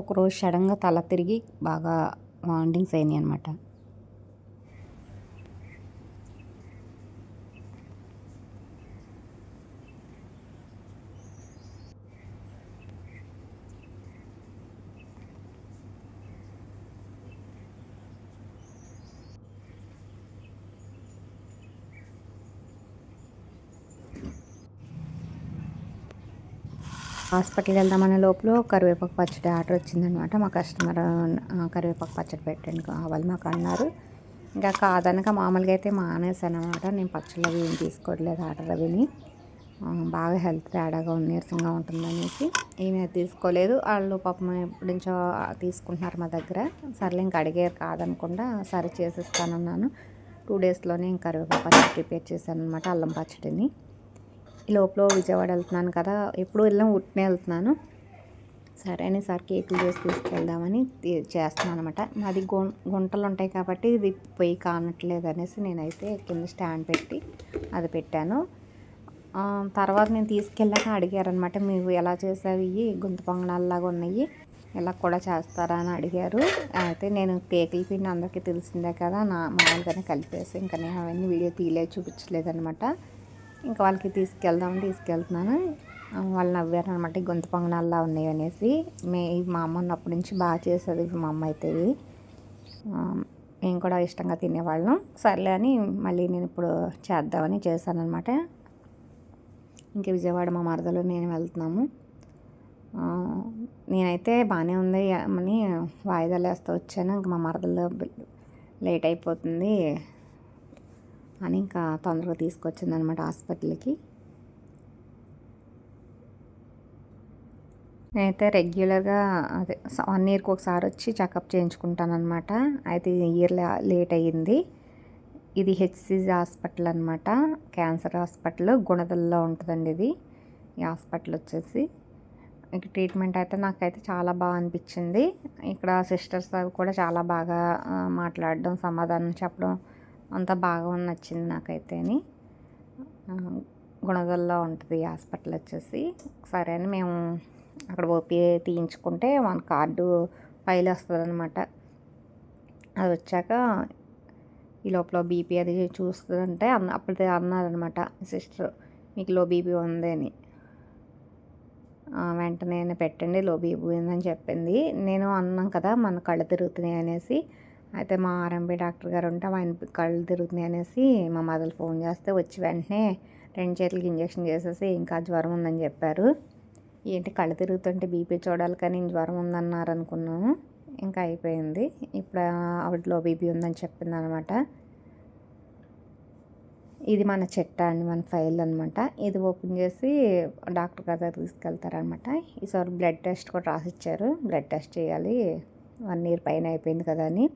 ఒకరోజు సడన్గా తల తిరిగి బాగా వామిటింగ్స్ అయినాయి అనమాట హాస్పిటల్కి వెళ్దామనే లోపల కరివేపాకు పచ్చడి ఆర్డర్ వచ్చిందనమాట. మా కస్టమర్ కరివేపాకు పచ్చడి పెట్టండి కావాలి మాకు అన్నారు. ఇంకా కాదనక మామూలుగా అయితే మానేసాను అనమాట నేను పచ్చళ్ళు అవి ఏం తీసుకోవట్లేదు ఆర్డర్ అవిని బాగా హెల్త్ తేడాగా నీరసంగా ఉంటుందనేసి ఈయన తీసుకోలేదు. వాళ్ళు పాపం ఎప్పటి నుంచో తీసుకుంటున్నారు మా దగ్గర. సర్లే ఇంకా అడిగారు కాదనకుండా సరే చేసిస్తానన్నాను. టూ డేస్లోనే ఇంకా కరివేపాకు పచ్చడి ప్రిపేర్ చేశాను అనమాట అల్లం పచ్చడిని. ఈ లోపల విజయవాడ వెళ్తున్నాను కదా ఎప్పుడు వెళ్ళాం ఉట్నే వెళ్తున్నాను. సరే అని సార్ కేకులు చేసి తీసుకెళ్దామని చేస్తున్నాను అనమాట మాది గు గుంటలు ఉంటాయి కాబట్టి ఇది పొయ్యి కానట్లేదు అనేసి నేనైతే కింద స్టాండ్ పెట్టి అది పెట్టాను. తర్వాత నేను తీసుకెళ్ళాక అడిగారనమాట మీరు ఎలా చేసావు ఇవి గుంత పొంగనాల్లాగా ఉన్నాయి. ఇలా కూడా చేస్తారా? అని అడిగారు. అయితే నేను కేకుల పిండి అందరికీ తెలిసిందే కదా నా మామూలుగానే కలిపేసి ఇంకా నేను అవన్నీ వీడియో తీయలేదు చూపించలేదనమాట ఇంకా వాళ్ళకి తీసుకెళ్దామని తీసుకెళ్తున్నాను. వాళ్ళు నవ్వారు అనమాట గొంతు పొంగనాల్లా ఉన్నాయి అనేసి. మే మా అమ్మ ఉన్నప్పటి నుంచి బాగా చేసేది మా అమ్మ అయితే ఇవి మేము కూడా ఇష్టంగా తినేవాళ్ళం. సర్లే అని మళ్ళీ నేను ఇప్పుడు చేద్దామని చేశానమాట ఇంక విజయవాడ మా మరదలు నేను వెళ్తున్నాము. నేనైతే బాగానే ఉంది అని వాయిదాలు వేస్తూ వచ్చాను. ఇంక మా మరదలు లేట్ అయిపోతుంది. అని ఇంకా తొందరగా తీసుకొచ్చిందనమాట హాస్పిటల్కి. నేనైతే రెగ్యులర్గా అదే వన్ ఇయర్కి ఒకసారి వచ్చి చెకప్ చేయించుకుంటాను అనమాట అయితే ఇయర్ లేట్ అయ్యింది. ఇది హెచ్సిజి హాస్పిటల్ అనమాట. క్యాన్సర్ హాస్పిటల్ గుణదల్లో ఉంటుందండి ఇది. ఈ హాస్పిటల్ వచ్చేసి. ఇక ట్రీట్మెంట్ అయితే నాకైతే చాలా బాగా అనిపించింది. ఇక్కడ సిస్టర్స్ అవి కూడా చాలా బాగా మాట్లాడడం సమాధానం చెప్పడం అంత బాగా నచ్చింది నాకైతే అని గుణదల్లో ఉంటుంది హాస్పిటల్ వచ్చేసి. సరే అని మేము అక్కడ ఓపీ తీయించుకుంటే మన కార్డు ఫైల్ వస్తుంది అనమాట అది వచ్చాక ఈ లోపల బీపీ అది చూస్తుందంటే అన్న అప్పుడు అన్నారనమాట సిస్టర్ మీకు లో బీపీ ఉంది అని. వెంటనే పెట్టండి లో బీపీ ఉందని చెప్పింది. నేను అన్నాం కదా మన కళ్ళు తిరుగుతున్నాయి అనేసి అయితే మా ఆర్ఎంపీ డాక్టర్ గారు ఉంటే ఆయన కళ్ళు తిరుగుతున్నాయి అనేసి మా మదలు ఫోన్ చేస్తే వచ్చి వెంటనే రెండు చేతులకి ఇంజక్షన్ చేసేసి ఇంకా జ్వరం ఉందని చెప్పారు. ఏంటి కళ్ళు తిరుగుతుంటే బీపీ చూడాలి కానీ జ్వరం ఉందన్నారు అనుకున్నాము. ఇంకా అయిపోయింది. ఇప్పుడు ఆవిడలో బీపీ ఉందని చెప్పింది అనమాట ఇది మన చెట్ట అండి మన ఫైల్ అనమాట ఇది ఓపెన్ చేసి డాక్టర్ గారి దగ్గర తీసుకెళ్తారనమాట. ఈసారి బ్లడ్ టెస్ట్ కూడా రాసిచ్చారు. బ్లడ్ టెస్ట్ చేయాలి. వన్ ఇయర్ పైన అయిపోయింది కదా అని.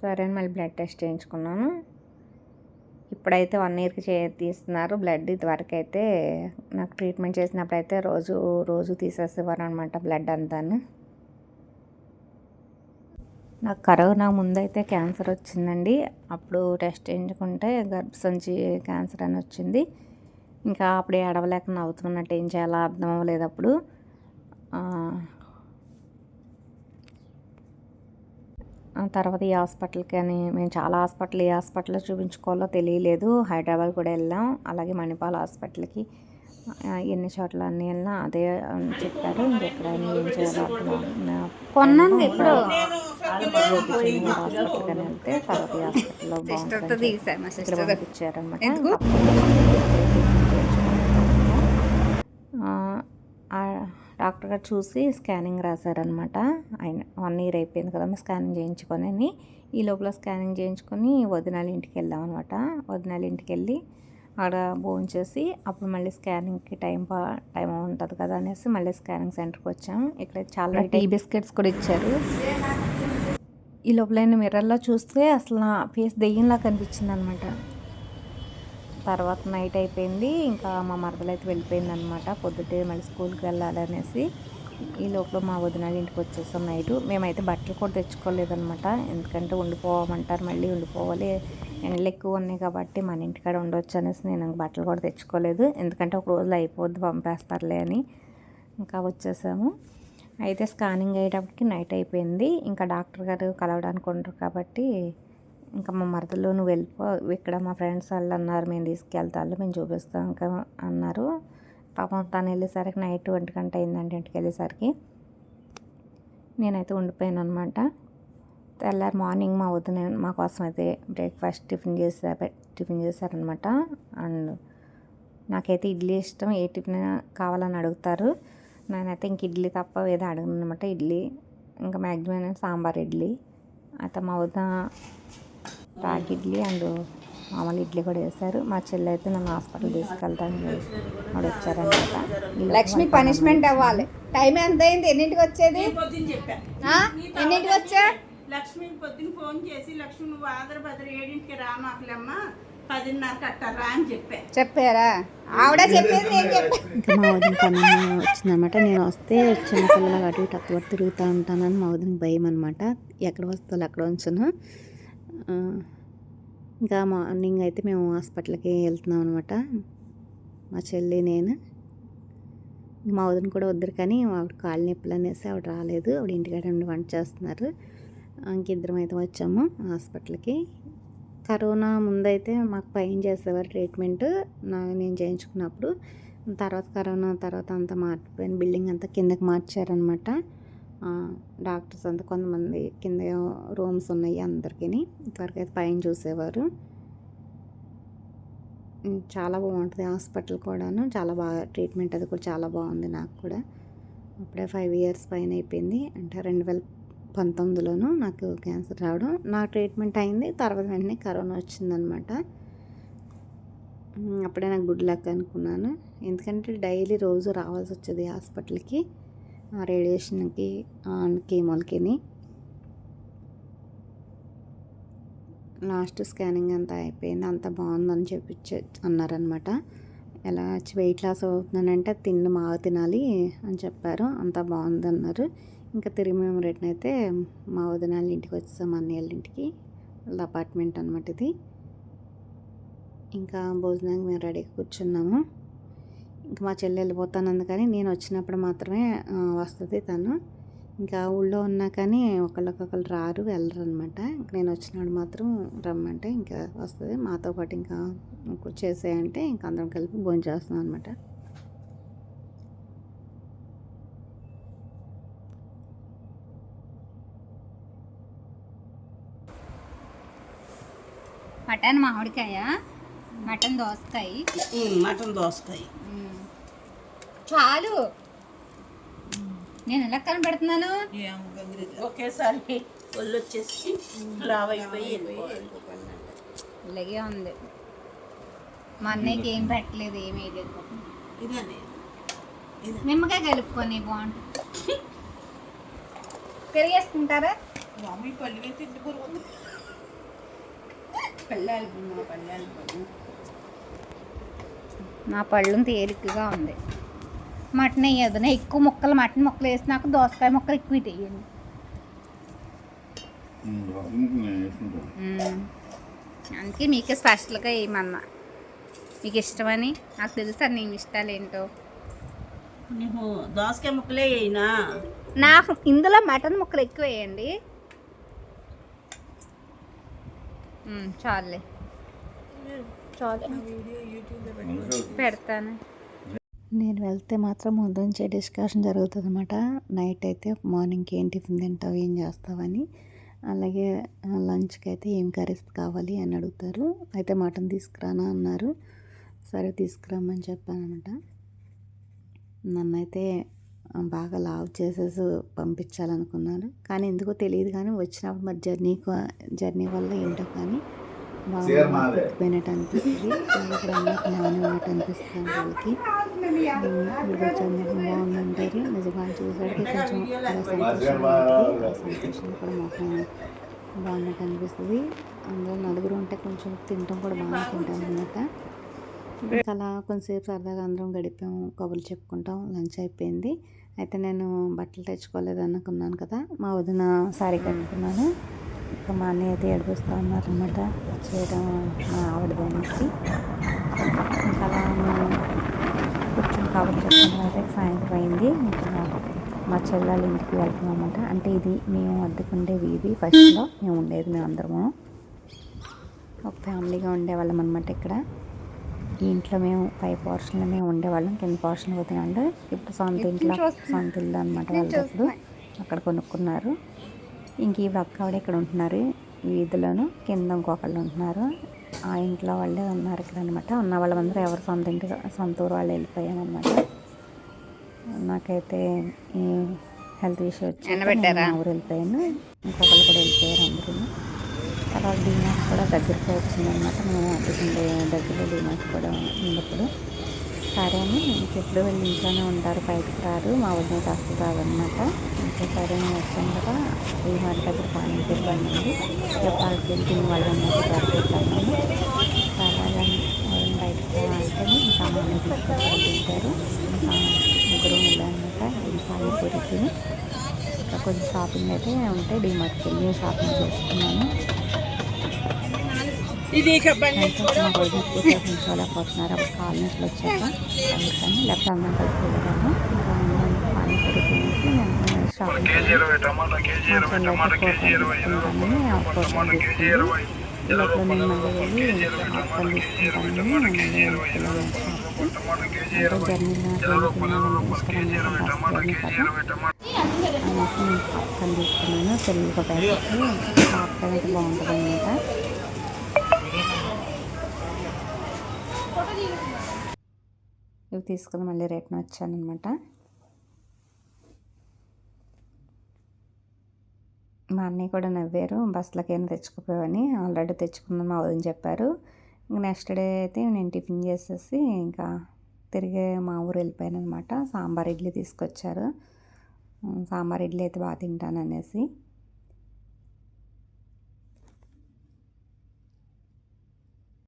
సరే అని మళ్ళీ బ్లడ్ టెస్ట్ చేయించుకున్నాను. ఇప్పుడైతే వన్ ఇయర్కి చే తీస్తున్నారు బ్లడ్. ఇదివరకు అయితే నాకు ట్రీట్మెంట్ చేసినప్పుడు అయితే రోజు రోజు తీసేసేవారు అనమాట బ్లడ్ అంతాను. నాకు కరోనా ముందైతే క్యాన్సర్ వచ్చిందండి. అప్పుడు టెస్ట్ చేయించుకుంటే గర్భసంచి క్యాన్సర్ అని వచ్చింది. ఇంకా అప్పుడే అడవలేక నవ్వుతున్నట్టు ఏం చేయాలో అర్థం అవ్వలేదు అప్పుడు ఆ, ఆ తర్వాత ఈ హాస్పిటల్కి అని మేము చాలా హాస్పిటల్ ఏ హాస్పిటల్లో చూపించుకోవాలో తెలియలేదు. హైదరాబాద్ కూడా వెళ్ళాం. అలాగే మణిపాల్ హాస్పిటల్కి ఎన్ని చోట్ల అన్ని వెళ్ళినా అదే చెప్పారు. ఇంకెక్కడైనా ఏం చేయాలో. కొన్నాను ఇప్పుడు హాస్పిటల్కి అని వెళ్తే తర్వాత హాస్పిటల్లో బాగుంటుంది. తీసాను మా ఇక్కడ సిస్టర్ పంపించారనమాట ఎందుకు? డాక్టర్ గారు చూసి స్కానింగ్ రాశారనమాట ఆయన వన్ ఇయర్ అయిపోయింది కదా స్కానింగ్ చేయించుకొని అని. ఈ లోపల స్కానింగ్ చేయించుకొని వదినాల ఇంటికి వెళ్ళాం అనమాట వదినాల ఇంటికి వెళ్ళి ఆడ భోజనం చేసి అప్పుడు మళ్ళీ స్కానింగ్కి టైం పా టైం ఉంటుంది కదా అనేసి మళ్ళీ స్కానింగ్ సెంటర్కి వచ్చాం ఇక్కడ చాలా టీ బిస్కెట్స్ కూడా ఇచ్చారు. ఈ లోపల నేను మిర్రర్లో చూస్తే అసలు నా ఫేస్ దెయ్యంలా కనిపించింది అనమాట తర్వాత నైట్ అయిపోయింది. ఇంకా మా మరదలు అయితే వెళ్ళిపోయింది అనమాట పొద్దుటే మళ్ళీ స్కూల్కి వెళ్ళాలనేసి ఈ లోపల మా వదిన ఇంటికి వచ్చేసాం నైట్. మేమైతే బట్టలు కూడా తెచ్చుకోలేదనమాట. ఎందుకంటే ఉండిపోవమంటారు మళ్ళీ ఉండిపోవాలి. ఎండలు ఎక్కువ ఉన్నాయి కాబట్టి మన ఇంటికాడ ఉండొచ్చు అనేసి నేను బట్టలు కూడా తెచ్చుకోలేదు. ఎందుకంటే ఒక రోజులో అయిపోద్ది పంపేస్తారులే అని ఇంకా వచ్చేసాము. అయితే స్కానింగ్ అయ్యేటప్పటికి నైట్ అయిపోయింది. ఇంకా డాక్టర్ గారు కలవడానికి ఉండరు కాబట్టి ఇంకా మా మరదలు నువ్వు వెళ్ళిపో ఇక్కడ మా ఫ్రెండ్స్ వాళ్ళు అన్నారు మేము తీసుకెళ్తాను మేము చూపిస్తాం ఇంకా అన్నారు. పాపం తను వెళ్ళేసరికి నైట్ ఒంటి గంట అయిందండి ఇంటికి వెళ్ళేసరికి. నేనైతే ఉండిపోయాను అనమాట తెల్లారి మార్నింగ్ మా వదిన మా కోసం అయితే బ్రేక్ఫాస్ట్ టిఫిన్ చేశారు టిఫిన్ చేశారనమాట అండ్ నాకైతే ఇడ్లీ ఇష్టం ఏ టిఫిన్ కావాలని అడుగుతారు. నేనైతే ఇంక ఇడ్లీ తప్ప ఏదో అడగను అనమాట ఇడ్లీ. ఇంకా మ్యాక్సిమం సాంబార్ ఇడ్లీ. అయితే మా వద్ద రాగి ఇడ్లీ అండ్ మామూలు ఇడ్లీ కూడా వేశారు మా చెల్లి అయితే నన్ను హాస్పిటల్ తీసుకెళ్తాను వాడు వచ్చారనమాట లక్ష్మి పనిష్మెంట్ అవ్వాలి. టైం ఎంత అయింది? ఎన్నింటికి వచ్చేది? పొద్దున చెప్పా. ఆ? ఎన్నింటికి వచ్చా? లక్ష్మి పొద్దున ఫోన్ చేసి లక్ష్మి నువ్వు ఆదర భద్ర ఏడింటికి రా మాకులమ్మ. పదిన్నర కట్టారా అని చెప్పా. చెప్పారా? ఆవిడ చెప్పేది నేను చెప్పా. ఇంకా మా వదిన పని వచ్చిందనమాట నేను వస్తే చిన్న పిల్లలు అటు ఇటు అక్కడ తిరుగుతూ ఉంటానని మా వదినకి భయం అనమాట ఎక్కడ వస్తువులు అక్కడ ఉంచును. ఇంకా మార్నింగ్ అయితే మేము హాస్పిటల్కి వెళ్తున్నాం అనమాట మా చెల్లి నేను. మా వదిన కూడా వద్దరు కానీ ఆవిడ కాళ్ళు నొప్పులు అనేసి ఆవిడ రాలేదు. ఆవిడ ఇంటికాడ ఉండి వంట చేస్తున్నారు. ఇంకిద్దరం అయితే వచ్చాము హాస్పిటల్కి. కరోనా ముందైతే మాకు పైన చేసేవారు ట్రీట్మెంట్. నా నేను చేయించుకున్నప్పుడు. తర్వాత కరోనా తర్వాత అంతా మారిపోయిన బిల్డింగ్ అంతా కిందకి మార్చారనమాట డాక్టర్స్ అంతా కొంతమంది కింద రూమ్స్ ఉన్నాయి అందరికీ ఇంతవరకు అయితే పైన చూసేవారు. చాలా బాగుంటుంది హాస్పిటల్ కూడాను. చాలా బాగా ట్రీట్మెంట్ అది కూడా చాలా బాగుంది నాకు కూడా. అప్పుడే ఫైవ్ ఇయర్స్ పైన అయిపోయింది. అంటే రెండు వేల పంతొమ్మిదిలోను నాకు క్యాన్సర్ రావడం. నా ట్రీట్మెంట్ అయింది. తర్వాత వెంటనే కరోనా వచ్చిందనమాట. అప్పుడే నాకు గుడ్ లక్ అనుకున్నాను. ఎందుకంటే డైలీ రోజు రావాల్సి వచ్చేది హాస్పిటల్కి. ఆ రేడియేషన్కి కీమోల్కిని. లాస్ట్ స్కానింగ్ అంతా అయిపోయింది అంత బాగుందని చెప్పి అన్నారనమాట ఎలా వెయిట్ లాస్ అవుతున్నానంటే తిండి బాగా తినాలి అని చెప్పారు అంత బాగుంది అన్నారు ఇంకా తిరిగి మేము రిటర్న్ అయితే మా వదిన వాళ్ళ ఇంటికి వచ్చేసాం అన్నయ్య ఇంటికి. వాళ్ళ అపార్ట్మెంట్ అనమాట ఇది. ఇంకా భోజనానికి మేము రెడీగా కూర్చున్నాము. ఇంకా మా చెల్లి వెళ్ళిపోతానంది కానీ నేను వచ్చినప్పుడు మాత్రమే వస్తుంది తను. ఇంకా ఊళ్ళో ఉన్నా కానీ ఒకళ్ళకొకళ్ళు రారు వెళ్ళరు అనమాట ఇంకా నేను వచ్చినప్పుడు మాత్రం రమ్మంటే ఇంకా వస్తుంది. మాతో పాటు ఇంకా చేసేయంటే ఇంకా అందరం కలిపి భోజనం చేస్తున్నాం అనమాట మటన్ మామిడికాయ? మటన్ దోసకాయ? మటన్ దోసకాయ. చాలు. నేను ఎలా కనబడుతున్నాను? ఒకేసారి ఒళ్ళు వచ్చేసి. ఇలాగే ఉంది. మా అన్నయ్యకి ఏం పెట్టలేదు ఏం వేయలేదు. ఇదనే. నిమ్మకాయ కలుపుకొని బాగుంటుంది పెరిగేసుకుంటారా? పురుగు పల్లెలు మా పల్లెలు నా పళ్ళు తేలికగా ఉంది. మటన్ వేయదు. నేను ఎక్కువ ముక్కలు మటన్ ముక్కలు వేసినాక దోసకాయ ముక్కలు ఎక్కువ వేయండి. అందుకే మీకే స్పెషల్గా వేయమన్నా. మీకు ఇష్టమని? నాకు తెలుసు అని నేను ఇష్టాలు ఏంటో. నువ్వు దోసకాయ ముక్కలే అయినా నాకు ఇందులో మటన్ ముక్కలు ఎక్కువ వేయండి. చాలులే. చాలు. పెడతాను. నేను వెళ్తే మాత్రం ముందు నుంచే డిస్కషన్ జరుగుతుంది అనమాట నైట్ అయితే మార్నింగ్కి ఏం టిఫిన్ తింటావు ఏం చేస్తావని అలాగే లంచ్కి అయితే ఏం కర్రీస్ కావాలి అని అడుగుతారు. అయితే మటన్ తీసుకురానా అన్నారు. సరే తీసుకురమ్మని చెప్పాను అనమాట నన్నైతే బాగా లావ్ చేసేసి పంపించాలనుకున్నారు. కానీ ఎందుకో తెలియదు కానీ వచ్చినప్పుడు మరి జర్నీ జర్నీ వల్ల ఏంటో కానీ బాగా పోయినట్టు అనిపిస్తుంది. ఇక్కడ అన్నట్టు నాని ఉన్నట్టు అనిపిస్తుంది వాళ్ళకి. చంద్రుడు బాగుందంటారు నిజంగా చూసాడికి కొంచెం సంతోషంగా ఉంటుంది ఆ సంతోషం కూడా మాకు బాగున్నట్టు అనిపిస్తుంది. అందులో నలుగురు ఉంటే కొంచెం తినటం కూడా బాగా తింటాం అనమాట అలా కొంతసేపు సరదాగా అందరం గడిపాము కబుర్లు చెప్పుకుంటాం లంచ్ అయిపోయింది. అయితే నేను బట్టలు తెచ్చుకోలేదు అనుకున్నాను కదా మా వదిన సారీ కట్టుకున్నాను. ఇంకా మా అన్నయ్య అయితే ఏడిపిస్తూ ఉన్నారనమాట చేయడం మా ఆవిడ అనేసి ఇంకా అలా చెప్పుకున్న తర్వాత సాయంత్రం అయింది. ఇంకా మా చెల్లెళ్ళ ఇంటికి వెళ్తున్నాం అనమాట అంటే ఇది మేము అద్దెకుండే వీధి. ఫస్ట్లో మేము ఉండేది మేము అందరము. ఒక ఫ్యామిలీగా ఉండేవాళ్ళం అనమాట ఇక్కడ. ఈ ఇంట్లో మేము పై పోర్షన్లో మేము ఉండేవాళ్ళం. కింద పోర్షన్ పోతున్నాండు ఇప్పుడు సొంత ఇంట్లో సొంత ఇల్లు అనమాట ఇప్పుడు. అక్కడ కొనుక్కున్నారు. ఇంక ఈ అక్క ఆవిడ ఇక్కడ ఉంటున్నారు. వీధిలోను. కింద ఇంకొకళ్ళు ఉంటున్నారు. ఆ ఇంట్లో వాళ్ళే ఉన్నారు ఇక్కడ అనమాట ఉన్న వాళ్ళందరూ ఎవరు సొంత ఇంటి సొంత ఊరు వాళ్ళు వెళ్ళిపోయామన్నమాట నాకైతే ఈ హెల్త్ ఇష్యూ వచ్చి? ఊరు వెళ్ళిపోయాను. ఇంకొకళ్ళు కూడా వెళ్ళిపోయారు అందరూ. తర్వాత డీమార్ట్ కూడా దగ్గరికి వచ్చిందనమాట. మేము అడ్డుకుండే దగ్గర డీమార్ట్ కూడా ఉన్నప్పుడు. సరే అని ఇంకెప్పుడు వెళ్ళి ఇంట్లోనే ఉంటారు బయటకు రారు. మా వదిన అసలు రాదనమాట ఇంకా సరే అని వచ్చాను కదా డీమార్ట్ దగ్గర పానీపూరి బండి ఇక పాలకి వెళ్ళి తిని వాళ్ళందరికీ సరే బయటకు రా ఇంకా అమ్మని తీసుకొచ్చి తింటారు ఇంకా ముగ్గురు ఉండాలన్నమాట ఇది పానీపూరి తిని ఇంకా కొంచెం షాపింగ్ అయితే ఉంటే డీమార్ట్కి వెళ్ళి షాపింగ్ చేసుకున్నాను ఇది ఎక్కువసేపు నిల్చోలేకపోతున్నారు అప్పుడు కాలు నొప్పులు వచ్చాక అందుకని లేకపోతే అందరం కలిసి వెళ్ళాము పానీపూరి తినేసి నేను షాపింగ్ ఈ లోపల నేను మళ్ళీ వెళ్ళి మళ్ళీ వెళ్ళాను అంటే జర్నీలో ట్రైన్ తినాలని ఇష్టం అనమాట బస్ జర్నీ కదా అనేసి నేను పాప్కార్న్ తీసుకున్నాను తెలుగు ఒక ప్యాకెట్ పాప్కార్న్ అయితే బాగుంటుంది. అనమాట ఇవి తీసుకుని మళ్ళీ రిటర్న్ వచ్చానమాట మా అన్నయ్య కూడా నవ్వారు బస్సులకైనా తెచ్చుకుపోయావని ఆల్రెడీ తెచ్చుకుందాం మా వదిన చెప్పారు. ఇంకా నెక్స్ట్ డే అయితే నేను టిఫిన్ చేసేసి ఇంకా తిరిగి మా ఊరు వెళ్ళిపోయాను అనమాట సాంబార్ ఇడ్లీ తీసుకొచ్చారు. సాంబార్ ఇడ్లీ అయితే బాగా తింటాను అనేసి